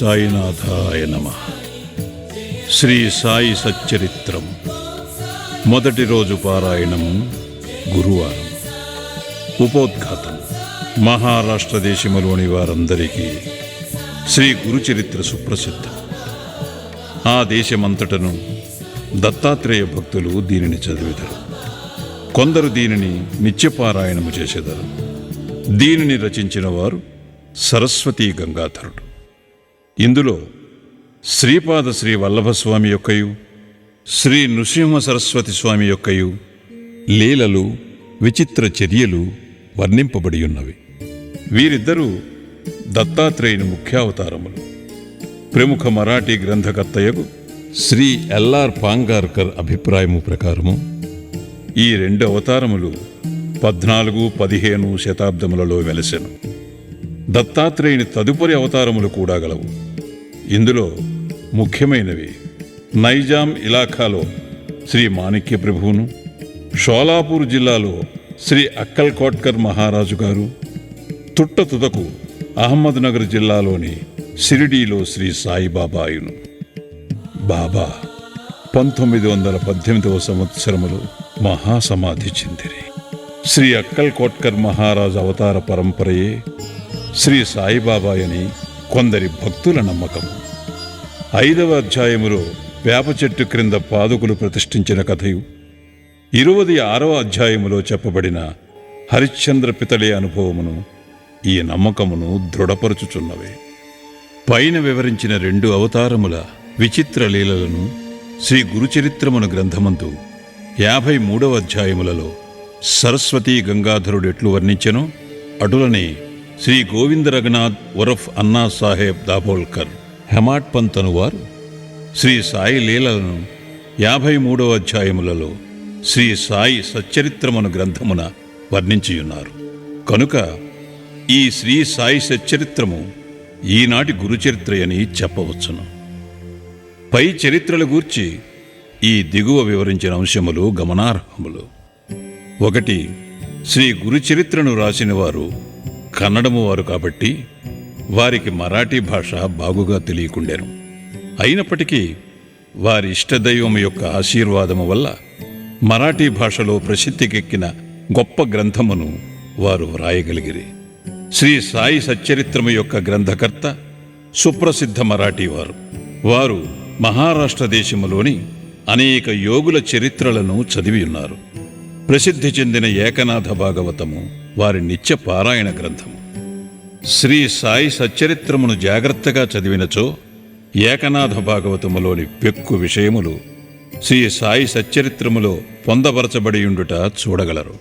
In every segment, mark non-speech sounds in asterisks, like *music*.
సాయినాథాయ నమ. శ్రీ సాయి సచ్చరిత్రం. మొదటి రోజు పారాయణం గురువారం. ఉపోద్ఘాతం. మహారాష్ట్ర దేశములోని వారందరికీ శ్రీ గురుచరిత్ర సుప్రసిద్ధం. ఆ దేశమంతటను దత్తాత్రేయ భక్తులు దీనిని చదివేదరు. కొందరు దీనిని నిత్యపారాయణము చేసేదారు. దీనిని రచించిన వారు సరస్వతీ గంగాధరుడు. ఇందులో శ్రీపాద శ్రీ వల్లభస్వామి యొక్కయు శ్రీ నృసింహ సరస్వతి స్వామి యొక్కయు లీలలు విచిత్ర చర్యలు వర్ణింపబడి ఉన్నవి. వీరిద్దరూ దత్తాత్రేయుని ముఖ్యావతారములు. ప్రముఖ మరాఠీ గ్రంథకర్తయగు శ్రీ ఎల్ఆర్ పాంగార్కర్ అభిప్రాయము ప్రకారము ఈ రెండు అవతారములు పద్నాలుగు పదిహేను శతాబ్దములలో వెలసెను. దత్తాత్రేయుని తదుపరి అవతారములు కూడా గలవు. ఇందులో ముఖ్యమైనవి నైజాం ఇలాఖాలో శ్రీ మాణిక్య ప్రభువును షోలాపూర్ జిల్లాలో శ్రీ అక్కల్ కోట్కర్ మహారాజు గారు తుట్ట తుదకు అహ్మద్నగర్ జిల్లాలోని షిరిడీలో శ్రీ సాయిబాబాయును బాబా పంతొమ్మిది వందల పద్దెనిమిదవ సంవత్సరములో మహాసమాధి చెందిరి. శ్రీ అక్కల్ కోట్కర్ మహారాజు అవతార పరంపరయే శ్రీ సాయిబాబాయని కొందరి భక్తుల నమ్మకం. ఐదవ అధ్యాయములో వేప చెట్టు క్రింద పాదుకులు ప్రతిష్ఠించిన కథయు. ఇరువది ఆరవ అధ్యాయములో చెప్పబడిన హరిశ్చంద్ర పితళి అనుభవమును ఈ నమ్మకమును దృఢపరుచుచున్నవే. పైన వివరించిన రెండు అవతారముల విచిత్ర లీలలను శ్రీ గురుచరిత్రమును గ్రంథమందు యాభై మూడవ అధ్యాయములలో సరస్వతీ గంగాధరుడు ఎట్లు వర్ణించెనో అటులనే శ్రీ గోవింద రఘునాథ్ ఉరఫ్ అన్నా సాహెబ్ దాబోల్కర్ హెమాట్ పంత్ అనువారు శ్రీ సాయి లీలలను యాభై మూడవ అధ్యాయములలో శ్రీ సాయి సచ్చరిత్రమును గ్రంథమున వర్ణించియున్నారు. కనుక ఈ శ్రీ సాయి సచ్చరిత్రము ఈనాటి గురుచరిత్రయని చెప్పవచ్చును. పై చరిత్రల గూర్చి ఈ దిగువ వివరించిన అంశములు గమనార్హములు. ఒకటి శ్రీ గురుచరిత్రను రాసిన వారు కన్నడము వారు కాబట్టి వారికి మరాఠీ భాష బాగుగా తెలియకుండెను. అయినప్పటికీ వారి ఇష్టదైవం యొక్క ఆశీర్వాదము వల్ల మరాఠీ భాషలో ప్రసిద్ధికెక్కిన గొప్ప గ్రంథమును వారు వ్రాయగలిగిరి. శ్రీ సాయి సచ్చరిత్రము యొక్క గ్రంథకర్త సుప్రసిద్ధ మరాఠీ వారు. వారు మహారాష్ట్ర దేశములోని అనేక యోగుల చరిత్రలను చదివి ఉన్నారు ప్రసిద్ధి చెందిన ఏకనాథ భాగవతము వారి నిత్య పారాయణ గ్రంథము. శ్రీ సాయి సచ్చరిత్రమును జాగ్రత్తగా చదివినచో ఏకనాథ భాగవతములోని పెక్కు విషయములు శ్రీ సాయి సచ్చరిత్రములో పొందపరచబడియుండుట చూడగలరు.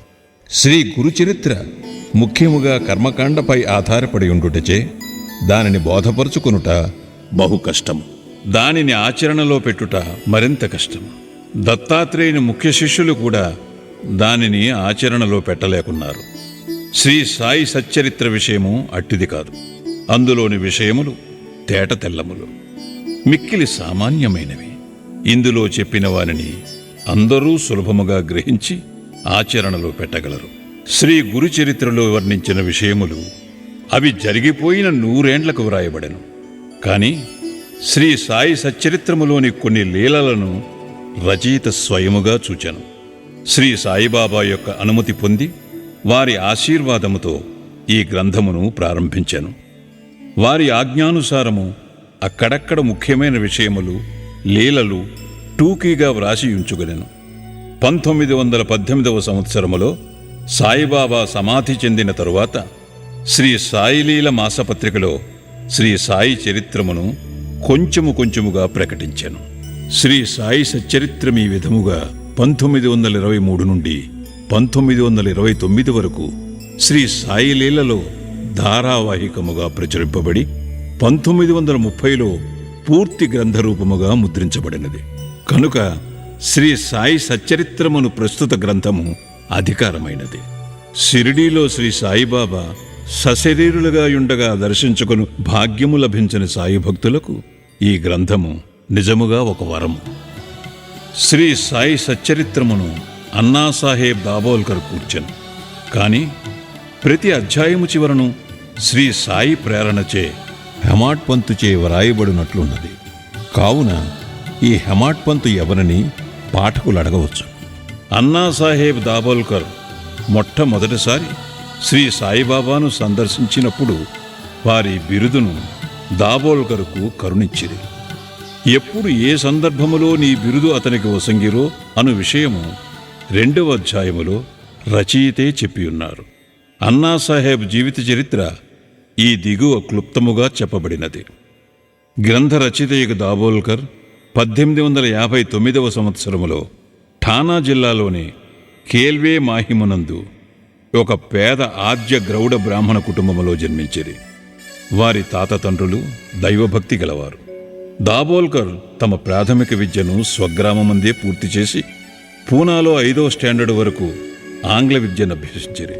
శ్రీ గురుచరిత్ర ముఖ్యముగా కర్మకాండపై ఆధారపడి ఉండుటచే దానిని బోధపరుచుకునుట బహు కష్టము. దానిని ఆచరణలో పెట్టుట మరింత కష్టం దత్తాత్రేయుని ముఖ్య శిష్యులు కూడా దానిని ఆచరణలో పెట్టలేకున్నారు. శ్రీ సాయి సచ్చరిత్ర విషయము అట్టిది కాదు. అందులోని విషయములు తేట తెల్లములు. మిక్కిలి సామాన్యమైనవి. ఇందులో చెప్పిన వారిని అందరూ సులభముగా గ్రహించి ఆచరణలో పెట్టగలరు. శ్రీ గురుచరిత్రలో వర్ణించిన విషయములు అవి జరిగిపోయిన నూరేండ్లకు వ్రాయబడెను. కానీ శ్రీ సాయి సచ్చరిత్రములోని కొన్ని లీలలను రచయిత స్వయముగా చూచాను. శ్రీ సాయిబాబా యొక్క అనుమతి పొంది వారి ఆశీర్వాదముతో ఈ గ్రంథమును ప్రారంభించాను. వారి ఆజ్ఞానుసారము అక్కడక్కడ ముఖ్యమైన విషయములు లీలలు టూకీగా వ్రాసి ఉంచుగనెను పంతొమ్మిది వందల పద్దెనిమిదవ సంవత్సరములో సాయిబాబా సమాధి చెందిన తరువాత శ్రీ సాయిలీల మాసపత్రికలో శ్రీ సాయి చరిత్రమును కొంచెము కొంచెముగా ప్రకటించాను. శ్రీ సాయి సచ్చరిత్రం ఈ విధముగా పంతొమ్మిది వందల ఇరవై మూడు నుండి పంతొమ్మిది వందల ఇరవై తొమ్మిది వరకు శ్రీ సాయిలీలలో ధారావాహికముగా ప్రచురింపబడి పంతొమ్మిది వందల ముప్పైలో పూర్తి గ్రంథరూపముగా ముద్రించబడినది. కనుక శ్రీ సాయి సచ్చరిత్రమును ప్రస్తుత గ్రంథము అధికారమైనది. షిరిడీలో శ్రీ సాయిబాబా సశరీరులుగా ఉండగా దర్శించుకుని భాగ్యము లభించని సాయి భక్తులకు ఈ గ్రంథము నిజముగా ఒక వరము. శ్రీ సాయి సచ్చరిత్రమును అన్నాసాహేబ్ దాబోల్కర్ కూర్చెను. కానీ ప్రతి అధ్యాయము చివరను శ్రీ సాయి ప్రేరణచే హెమాట్ పంతుచే వ్రాయబడినట్లున్నది. కావున ఈ హెమాట్ పంతు ఎవరని పాఠకులు అడగవచ్చు అన్నాసాహేబ్ దాబోల్కర్ మొట్టమొదటిసారి శ్రీ సాయిబాబాను సందర్శించినప్పుడు వారి బిరుదును దాబోల్కర్కు కరుణించింది ఎప్పుడు ఏ సందర్భములో నీ బిరుదు అతనికి వసంగిరో అను విషయము రెండవ అధ్యాయములో రచయితే చెప్పియున్నారు. అన్నాసాహెబ్ జీవిత చరిత్ర ఈ దిగువ క్లుప్తముగా చెప్పబడినది. గ్రంథ రచయితయకు దాబోల్కర్ పద్దెనిమిది వందల యాభై తొమ్మిదవ సంవత్సరములో ఠానా జిల్లాలోని కేల్వే మాహిమునందు ఒక పేద ఆద్య గ్రౌడ బ్రాహ్మణ కుటుంబములో జన్మించిరి. వారి తాత తండ్రులు దైవభక్తి గలవారు. దాబోల్కర్ తమ ప్రాథమిక విద్యను స్వగ్రామమందే పూర్తి చేసి పూనాలో ఐదో స్టాండర్డ్ వరకు ఆంగ్ల విద్యను అభ్యసించిరి.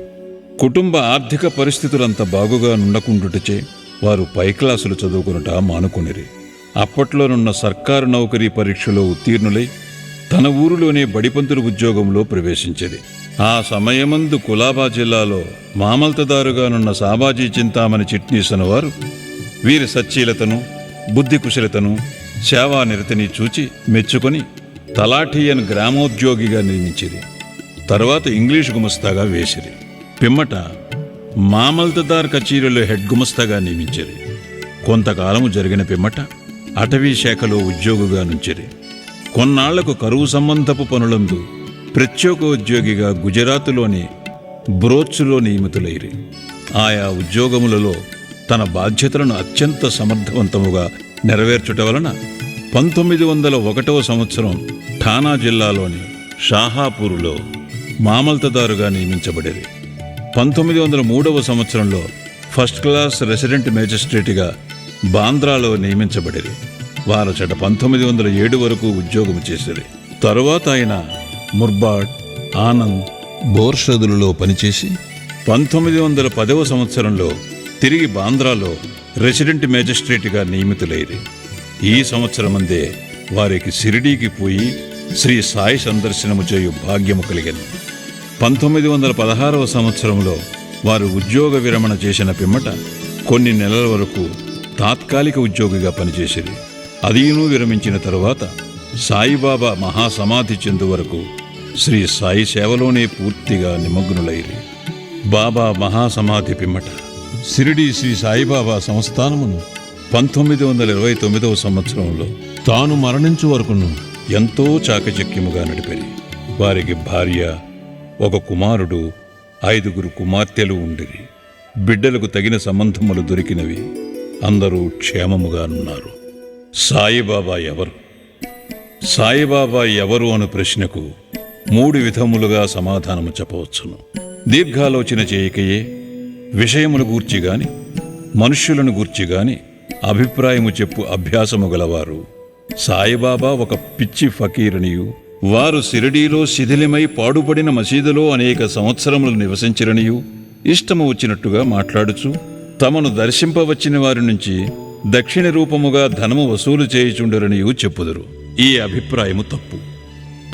కుటుంబ ఆర్థిక పరిస్థితులంత బాగుగా నుండకుండుటచే వారు పై క్లాసులు చదువుకునుట మానుకునిరి. అప్పట్లోనున్న సర్కారు నౌకరీ పరీక్షలో ఉత్తీర్ణులై తన ఊరిలోనే బడిపంతుల ఉద్యోగంలో ప్రవేశించేది ఆ సమయమందు కులాబా జిల్లాలో మామల్తదారుగానున్న సాబాజీ చింతామణి చిట్నీసన వారు వీరి సచ్చీలతను బుద్ధి కుశలతను సేవా నిరతిని చూచి మెచ్చుకొని తలాఠియన్ గ్రామోద్యోగిగా నియమించిరి తరువాత ఇంగ్లీష్ గుమస్తాగా వేసిరి. పిమ్మట మామల్తదార్ కచేరీలో హెడ్ గుమస్తాగా నియమించిరి. కొంతకాలము జరిగిన పిమ్మట అటవీ శాఖలో ఉద్యోగిగా నుంచిరి. కొన్నాళ్ళకు కరువు సంబంధపు పనులందు ప్రత్యేక ఉద్యోగిగా గుజరాత్లోని బ్రోచ్లో నియమితులైరి. ఆయా ఉద్యోగములలో తన బాధ్యతలను అత్యంత సమర్థవంతముగా నెరవేర్చుట వలన పంతొమ్మిది వందల ఒకటవ సంవత్సరం ఠానా జిల్లాలోని షాహాపూర్లో మామల్తదారుగా నియమించబడేది. పంతొమ్మిది వందల మూడవ సంవత్సరంలో ఫస్ట్ క్లాస్ రెసిడెంట్ మేజిస్ట్రేట్గా బాంద్రాలో నియమించబడేది. వారచట పంతొమ్మిది వందల ఏడు వరకు ఉద్యోగం చేసేది. తరువాత ఆయన ముర్బాడ్ ఆనంద్ బోర్షదులలో పనిచేసి పంతొమ్మిది వందల పదవ సంవత్సరంలో తిరిగి బాంద్రాలో రెసిడెంట్ మేజిస్ట్రేట్గా నియమితులైరి ఈ సంవత్సరమందే వారికి సిరిడీకి పోయి శ్రీ సాయి సందర్శనము చేయు భాగ్యము కలిగింది పంతొమ్మిది వందల పదహారవ సంవత్సరంలో వారు ఉద్యోగ విరమణ చేసిన పిమ్మట కొన్ని నెలల వరకు తాత్కాలిక ఉద్యోగిగా పనిచేసేది అదీను విరమించిన తరువాత సాయిబాబా మహాసమాధి చెందు వరకు శ్రీ సాయి సేవలోనే పూర్తిగా నిమగ్నులైరి బాబా మహాసమాధి పిమ్మట సిరిడి శ్రీ సాయిబాబా సంస్థానమును పంతొమ్మిది వందల ఇరవై తొమ్మిదవ సంవత్సరంలో తాను మరణించు వరకును ఎంతో చాకచక్యముగా నడిపేది వారికి భార్య ఒక కుమారుడు ఐదుగురు కుమార్తెలు ఉండిరి. బిడ్డలకు తగిన సంబంధములు దొరికినవి. అందరూ క్షేమముగానున్నారు. సాయిబాబా ఎవరు? సాయిబాబా ఎవరు అను ప్రశ్నకు మూడు విధములుగా సమాధానము చెప్పవచ్చును. దీర్ఘాలోచన చేయకయే విషయములు గూర్చి గాని మనుష్యులను గూర్చి గాని అభిప్రాయము చెప్పు అభ్యాసము గలవారు. సాయిబాబా ఒక పిచ్చి ఫకీరనియు. వారు సిరిడీలో శిథిలమై పాడుపడిన మసీదులో అనేక సంవత్సరములు నివసించిరనియు. ఇష్టము వచ్చినట్టుగా మాట్లాడుచు తమను దర్శింపవచ్చిన వారి నుంచి దక్షిణ రూపముగా ధనము వసూలు చేయుచుండరనియు చెప్పుదురు. ఈ అభిప్రాయము తప్పు.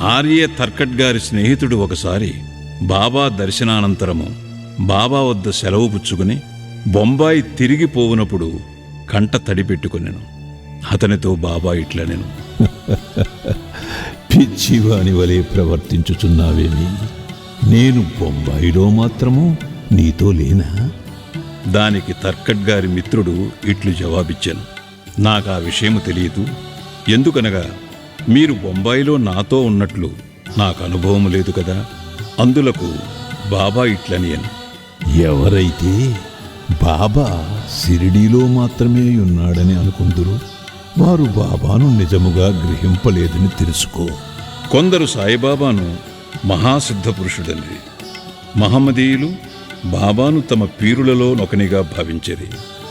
ఆర్య తర్కట్ గారి స్నేహితుడు ఒకసారి బాబా దర్శనానంతరము బాబా వద్ద సెలవు పుచ్చుకుని బొంబాయి తిరిగి పోవునప్పుడు కంట తడి పెట్టుకునేను అతనితో బాబా ఇట్లా నేను *laughs* పిచ్చివాని వలె ప్రవర్తించుచున్నావేమి? నేను బొంబాయిలో మాత్రము నీతో లేనా? దానికి తర్కట్ గారి మిత్రుడు ఇట్లు జవాబిచ్చాను. నాకు ఆ విషయం తెలియదు. ఎందుకనగా మీరు బొంబాయిలో నాతో ఉన్నట్లు నాకు అనుభవం లేదు కదా. అందులకు బాబా ఇట్లని అను ఎవరైతే బాబా సిరిడీలో మాత్రమే ఉన్నాడని అనుకుందరు వారు బాబాను నిజముగా గ్రహింపలేదని తెలుసుకో. కొందరు సాయిబాబాను మహాసిద్ధ పురుషుడని మహమ్మదీయులు బాబాను తమ పీరులలో ఒకనిగా భావించరి.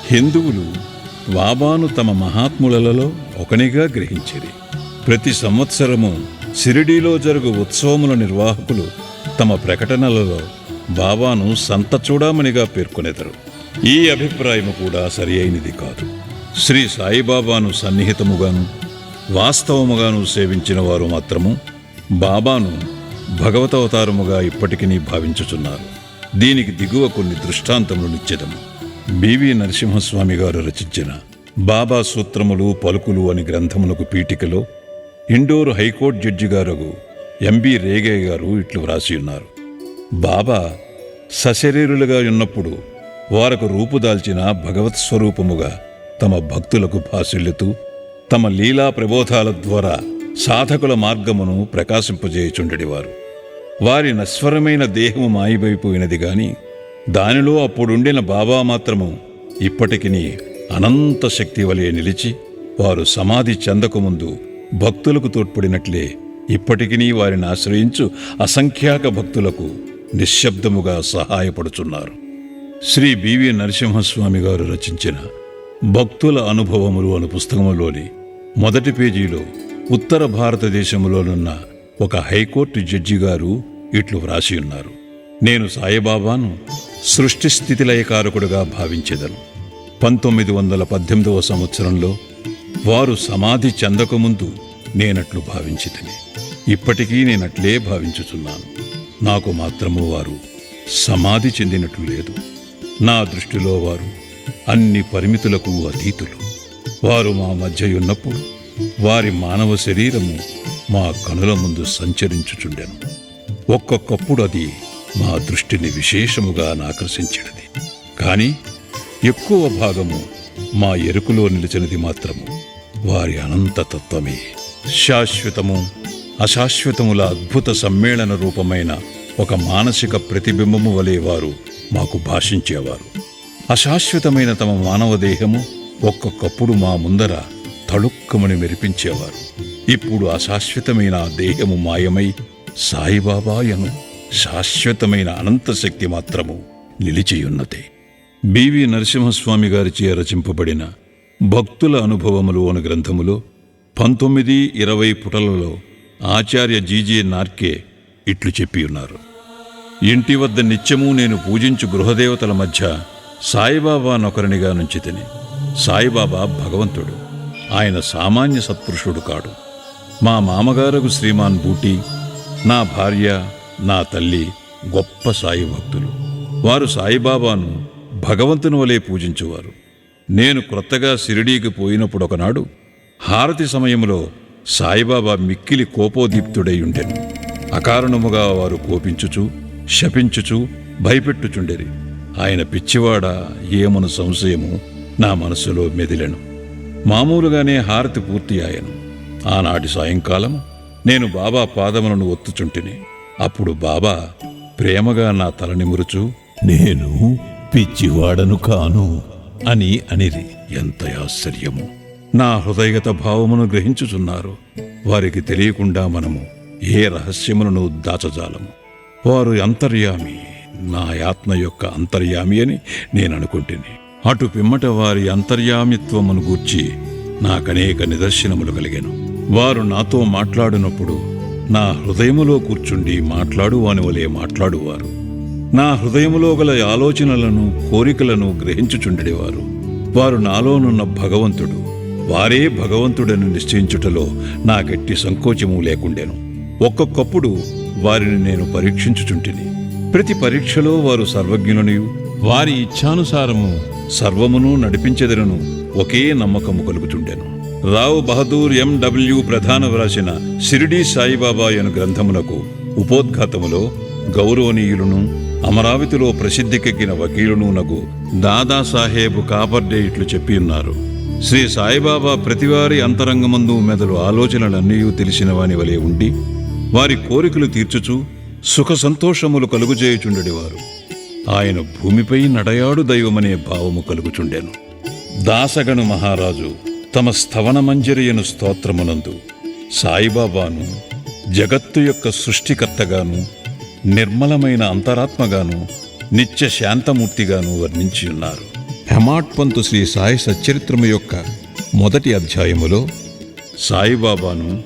హిందువులు బాబాను తమ మహాత్ములలో ఒకనిగా గ్రహించిరి. ప్రతి సంవత్సరము సిరిడీలో జరుగు ఉత్సవముల నిర్వాహకులు తమ ప్రకటనలలో బాబాను సంత చూడమనిగా పేర్కొనెదరు. ఈ అభిప్రాయము కూడా సరి అయినది కాదు. శ్రీ సాయిబాబాను సన్నిహితముగాను వాస్తవముగాను సేవించిన వారు మాత్రము బాబాను భగవతావతారముగా ఇప్పటికీ భావించుచున్నారు. దీనికి దిగువ కొన్ని దృష్టాంతములు నిశ్చితము బివి నరసింహస్వామి గారు రచించిన బాబా సూత్రములు పలుకులు అని గ్రంథమునకు పీఠికలో ఇండోర్ హైకోర్టు జడ్జి గారు ఎంబి రేగయ్య గారు ఇట్లు వ్రాసి ఉన్నారు. బాబా సశరీరులుగా ఉన్నప్పుడు వారకు రూపుదాల్చిన భగవత్ స్వరూపముగా తమ భక్తులకు భాసిల్లుతూ తమ లీలా ప్రబోధాల ద్వారా సాధకుల మార్గమును ప్రకాశింపజేయుచుండెడివారు. వారి నశ్వరమైన దేహము మాయమైపోయినది గాని దానిలో అప్పుడుండిన బాబా మాత్రము ఇప్పటికిని అనంత శక్తి వలె నిలిచి వారు సమాధి చెందకముందు భక్తులకు తోడ్పడినట్లే ఇప్పటికినీ వారిని ఆశ్రయించు అసంఖ్యాక భక్తులకు నిశ్శబ్దముగా సహాయపడుచున్నారు. శ్రీ బివి నరసింహస్వామి గారు రచించిన భక్తుల అనుభవములు అను పుస్తకములోని మొదటి పేజీలో ఉత్తర భారతదేశంలోనున్న ఒక హైకోర్టు జడ్జి గారు ఇట్లు వ్రాసి ఉన్నారు నేను సాయిబాబాను సృష్టి స్థితిలయకారకుడుగా భావించెదను. పంతొమ్మిది వందల పద్దెనిమిదవ సంవత్సరంలో వారు సమాధి చెందకముందు నేనట్లు భావించితిని. ఇప్పటికీ నేనట్లే భావించుచున్నాను. నాకు మాత్రము వారు సమాధి చెందినట్లు లేదు. నా దృష్టిలో వారు అన్ని పరిమితులకు అతీతులు. వారు మా మధ్య ఉన్నప్పుడు వారి మానవ శరీరము మా కనుల ముందు సంచరించుచుండెను. ఒక్కొక్కప్పుడు అది మా దృష్టిని విశేషముగా ఆకర్షించినది. కానీ ఎక్కువ భాగము మా ఎరుకులో నిలిచినది మాత్రము వారి అనంతతత్వమే శాశ్వతము అశాశ్వతముల అద్భుత సమ్మేళన రూపమైన ఒక మానసిక ప్రతిబింబము వలె వారు మాకు భాషించేవారు. అశాశ్వతమైన తమ మానవ దేహము ఒక్కొక్కప్పుడు మా ముందర తళుక్కుమని మెరిపించేవారు. ఇప్పుడు అశాశ్వతమైన దేహము మాయమై సాయిబాబాయను శాశ్వతమైన అనంత శక్తి మాత్రము నిలిచియున్నదే. బివి నరసింహస్వామి గారిచే రచింపబడిన భక్తుల అనుభవములు అను గ్రంథములో పంతొమ్మిది ఇరవై పుటలలో ఆచార్య జీజే నార్కే ఇట్లు చెప్పి ఉన్నారు. ఇంటి వద్ద నిత్యము నేను పూజించు గృహదేవతల మధ్య సాయిబాబా నొకరినిగా నుంచి తిని సాయిబాబా భగవంతుడు ఆయన సామాన్య సత్పురుషుడు కాడు. మా మామగారకు శ్రీమాన్ బూటి నా భార్య నా తల్లి గొప్ప సాయి భక్తులు. వారు సాయిబాబాను భగవంతుని వలె పూజించేవారు. నేను క్రొత్తగా షిరిడీకి పోయినప్పుడు ఒకనాడు హారతి సమయంలో సాయిబాబా మిక్కిలి కోపోదీప్తుడై ఉండెను అకారణముగా వారు కోపించుచు శపించుచు భయపెట్టుచుండెరి. ఆయన పిచ్చివాడ ఏమను సంశయము నా మనసులో మెదిలెను. మామూలుగానే హారతి పూర్తి ఆయను ఆనాటి సాయంకాలం నేను బాబా పాదములను ఒత్తుచుంటిని. అప్పుడు బాబా ప్రేమగా నా తల నిమురుచు నేను పిచ్చివాడను కాను అని అనిరి. ఎంత ఆశ్చర్యము! నా హృదయగత భావమును గ్రహించుచున్నారు. వారికి తెలియకుండా మనము ఏ రహస్యములను దాచజాలము. వారు అంతర్యామి నా ఆత్మ యొక్క అంతర్యామి అని నేను అనుకుంటుని అటు పిమ్మట వారి అంతర్యామిత్వమును గూర్చి నాకనేక నిదర్శనములు కలిగాను. వారు నాతో మాట్లాడినప్పుడు నా హృదయములో కూర్చుండి మాట్లాడువాని వలె మాట్లాడువారు. నా హృదయములో గల ఆలోచనలను కోరికలను గ్రహించుచుండేవారు. వారు నాలోనున్న భగవంతుడు. వారే భగవంతుడని నిశ్చయించుటలో నాకెట్టి సంకోచము లేకుండెను. ఒక్కొక్కప్పుడు వారిని నేను పరీక్షించుచుంటిని. ప్రతి పరీక్షలో వారు సర్వజ్ఞులనియు. వారి ఇచ్ఛానుసారము సర్వమును నడిపించెదరను ఒకే నమ్మకము కలుగుచుండెను రావు బహదూర్ ఎండబ్ల్యూ ప్రధాన వ్రాసిన షిరిడీ సాయిబాబా అను గ్రంథమునకు ఉపోద్ఘాతములో గౌరవనీయులను అమరావతిలో ప్రసిద్ధికెక్కిన వకీలును నగు దాదాసాహేబు కాపర్డే ఇట్లు చెప్పి ఉన్నారు. శ్రీ సాయిబాబా ప్రతివారి అంతరంగమందు మెదలు ఆలోచనలన్నీ తెలిసిన వాని వలె ఉండి వారి కోరికలు తీర్చుచు సుఖ సంతోషములు కలుగుచేయుచుండెడివారు ఆయన భూమిపై నడయాడు దైవమనే భావము కలుగుచుండెను. దాసగను మహారాజు తమ స్థవన మంజరియను స్తోత్రమునందు సాయిబాబాను జగత్తు యొక్క సృష్టికర్తగాను నిర్మలమైన అంతరాత్మగాను నిత్య శాంతమూర్తిగాను వర్ణించి ఉన్నారు హెమాట్ పంతు శ్రీ సాయి సచ్చరిత్రము యొక్క మొదటి అధ్యాయములో సాయిబాబాను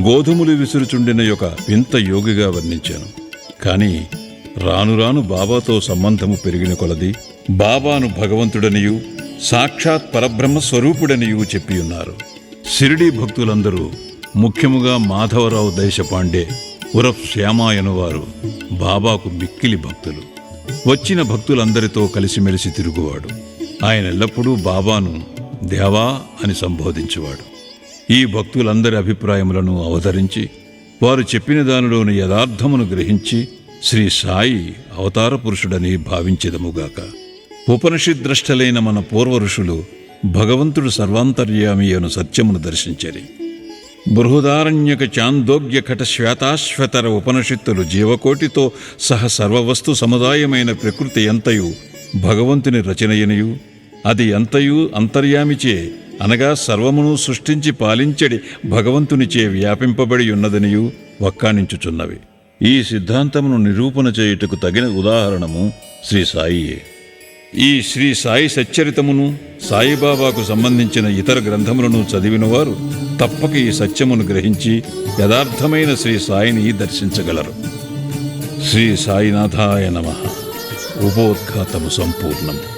గోధుమలు విసురుచుండిన యొక్క వింత యోగిగా వర్ణించాను. కానీ రాను రాను బాబాతో సంబంధము పెరిగిన కొలది బాబాను భగవంతుడనియు సాక్షాత్ పరబ్రహ్మ స్వరూపుడనియు చెప్పి ఉన్నారు. షిరిడీ భక్తులందరూ ముఖ్యముగా మాధవరావు దేశపాండే ఉరఫ్ శ్యామాయను వారు బాబాకు మిక్కిలి భక్తులు. వచ్చిన భక్తులందరితో కలిసిమెలిసి తిరుగువాడు. ఆయన ఎల్లప్పుడూ బాబాను దేవా అని సంబోధించేవాడు. ఈ భక్తులందరి అభిప్రాయములను అవతరించి వారు చెప్పిన దానిలోని యథార్థమును గ్రహించి శ్రీ సాయి అవతార పురుషుడని భావించదముగాక. ఉపనిషిద్రష్టలైన మన పూర్వ ఋషులు భగవంతుడు సర్వాంతర్యామి అను సత్యమును దర్శించరి. బృహదారణ్యక చాందోగ్య కట శ్వేతాశ్వతర ఉపనిషత్తులు జీవకోటితో సహ సర్వవస్తు సముదాయమైన ప్రకృతి ఎంతయు భగవంతుని రచనయనియు? అది ఎంతయు అంతర్యామిచే అనగా సర్వమును సృష్టించి పాలించడి భగవంతునిచే వ్యాపింపబడి ఉన్నదనియు వక్కాణించుచున్నవి. ఈ సిద్ధాంతమును నిరూపణ చేయుటకు తగిన ఉదాహరణము శ్రీ సాయియే. ఈ శ్రీ సాయి సచ్చరితమును సాయిబాబాకు సంబంధించిన ఇతర గ్రంథములను చదివినవారు తప్పక ఈ సత్యమును గ్రహించి యథార్థమైన శ్రీ సాయిని దర్శించగలరు. శ్రీ సాయినాథాయ నమ. ఉపోద్ఘాతము సంపూర్ణము